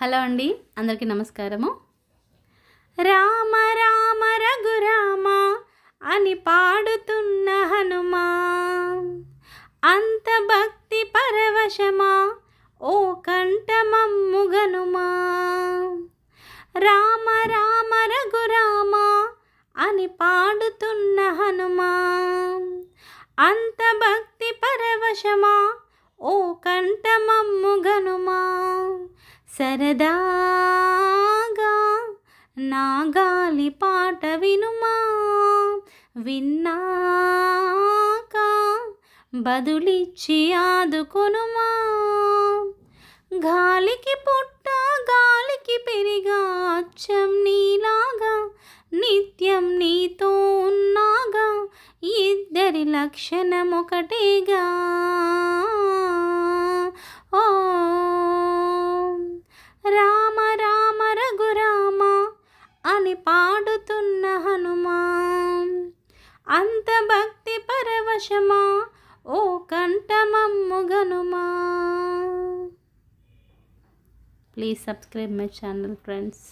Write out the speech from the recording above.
Hello అండి అందరికీ నమస్కారము. రామ రామ రఘురామ అని పాడుతున్న హనుమా. అంత భక్తి పరవశమా ఓ కంఠమమ్ముగనుమా రామ రామ రఘురామ అని పాడుతున్న హనుమా. అంత భక్తి పరవశమా ఓ కంఠమమ్ముగనుమా సరదాగా నా గాలి పాట వినుమా? విన్నాక బదులిచ్చి ఆదుకొనుమా? గాలికి పుట్ట గాలికి పెరిగా అచ్చం నీలాగా నిత్యం నీతో ఉన్నాగా ఇద్దరి లక్షణం ఒకటేగా అని పాడుతున్న హనుమా అంత భక్తి పరవశమా ఓ కంఠమమ్ముగనుమా please subscribe my channel friends